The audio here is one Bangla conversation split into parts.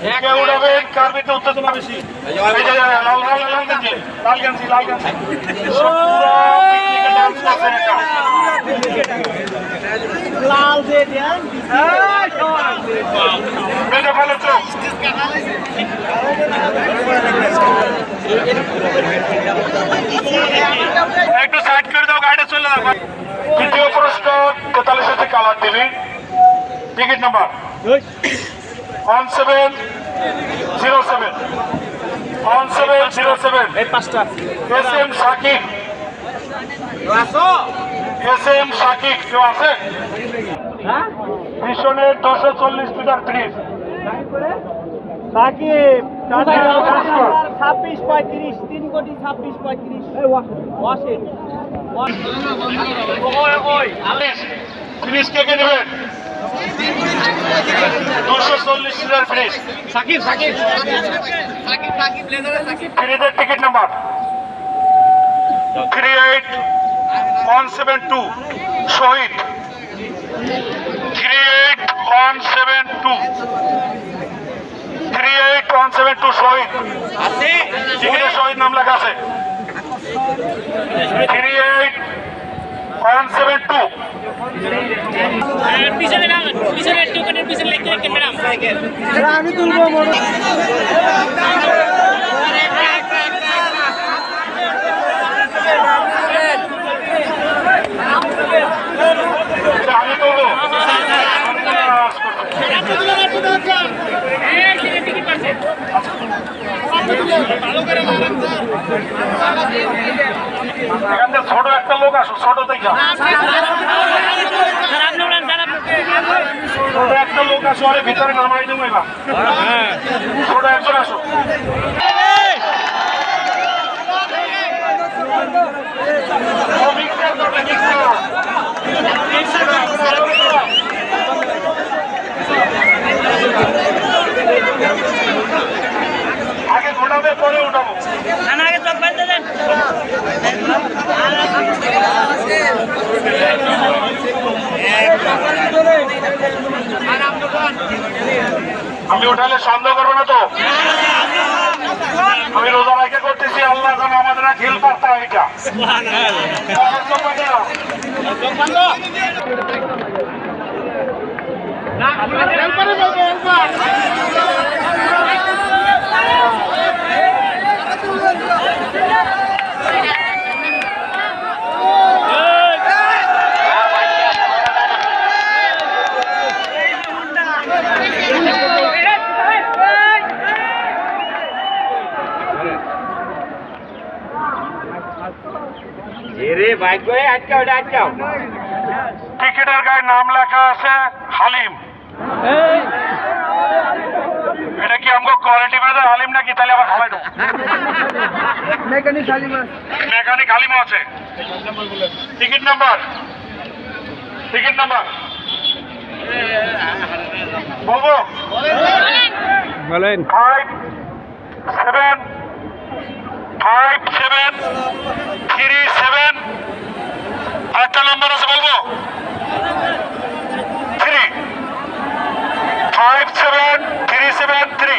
কে উড়াবেন কার ভিতরে উত্তেজনা বেশি। এই যে লাল পিকনিকে ডান্স করছে একা। চোখ। একটু সাইড করে দাও গাড়িটা চলে যাও তৃতীয় পুরস্কার তেতাল্লিশ হাজার colour TV. Ticket number. One seven zero seven one seven zero seven S M Sakib. S M Sakib কেউ আছে? মিশনের দুশো চল্লিশ লিটার ফ্রিজ সাকিব ছাব্বিশ পঁয়ত্রিশ তিন কোটি ছাব্বিশ পঁয়ত্রিশ। ওয়াশে। ফ্রিজ কে কে নেবেন? দুশো চল্লিশ সাকিব সাকিব। ফ্রিজের ticket number three eight one seven two Shahid three eight one seven two three eight one seven two Shahid Shahid নাম লেখা আছে। Three eight one seven two পিছনে নাম পিছনে টোকেনের পিছনে লিখতে রাখেন ম্যাডাম। আমি তুলবো বড় আমি করব এখান ছোট একটা লোক আসো, ছোট ছোট একটা লোক আসো, আরে ভিতরে নামাই দেবো এবার। ছোট একজন আসো। আগে ঘোটাবে পরে উঠাবো না আগে চোখ বাঁধতে দেন আমি উঠালে সন্দেহ করব না তো আমি রোজা রাখে করতেছি আল্লাহ যেন আমাদের না খেল পারতা এটা টিকিটের গায়ে নাম লেখা আছে হালিম। এটা কি আমাকে কোয়ালিটি বেঁধে হালিম নাকি? তাহলে আবার খাওয়াই দেবো মেকানিক হালিমও আছে। টিকিট নাম্বার টিকিট নাম্বার বলব? বলেন। Five seven five seven three seven. আরেকটা নাম্বার আছে বলব? Three. Five seven three seven three.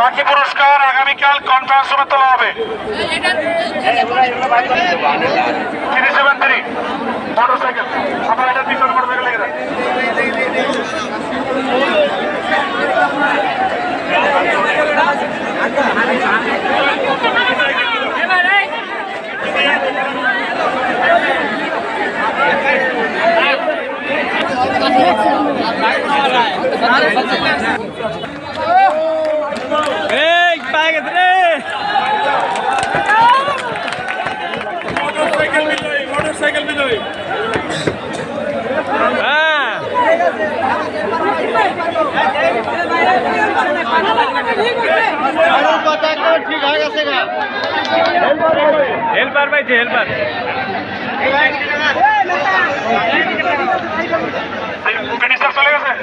বাকি পুরস্কার আগামীকাল কনফারেন্স রুমে তোলা হবে। Three seven three. Motor cycle আমার এটা পিছনে মোটর সাইকেল লেগে দেয় এবার এই এই পায়ে গেছে রে। মোটর সাইকেল বিজয়ী মোটর বিজয়ী। হ্যাঁ। ঠিক হয়ে গেছে হেল্পার পাইছে হেল্পার ফিনিশার চলে গেছে হ্যাঁ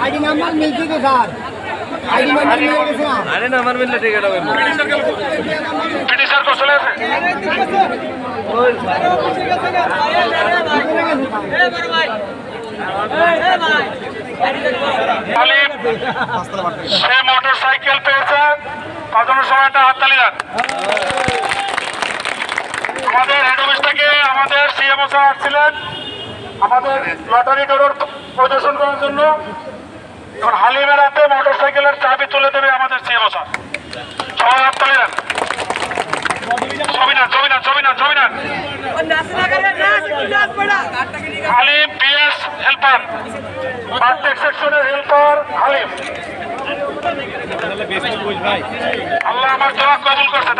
আইডি নাম্বার মিলছে কি স্যার পিটিশন কো চলে আসে আলিম সে মোটর সাইকেল পেয়েছে। তার জন্য একটা হাততালি দেন। আমাদের হেড অফিস থেকে আমাদের সিএমও স্যার আসছিলেন। আমাদের লটারি ডোর প্রদর্শন করার জন্য। এখন হালিমের হাতে মোটর সাইকেলের চাবি তুলে দেবে আমাদের সিএমও স্যার। সবাই হাততালি দেন। Halim PS helper. প্রত্যেক সেকশনের হেল্পার হালিম। আল্লাহ আমার দোয়া কবুল করছে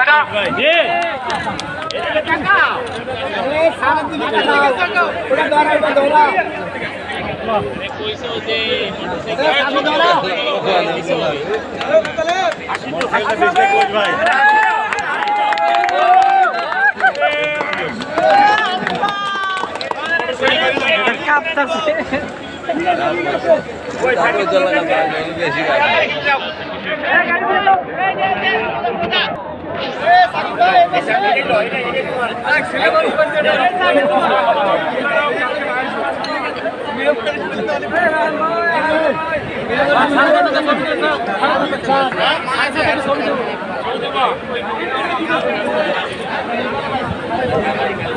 ছবি দেবো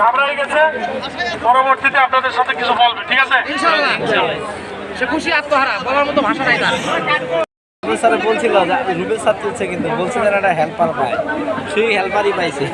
ঘাবড়াই গেছে। পরবর্তীতে আপনাদের সাথে কিছু বলবে ঠিক আছে? সে খুশি আত্মহারা বলার মতো ভাষা নাই তার। স্যার তুলছে কিন্তু একটা হেল্পার পায়। সেই হেল্পারই পাইছে।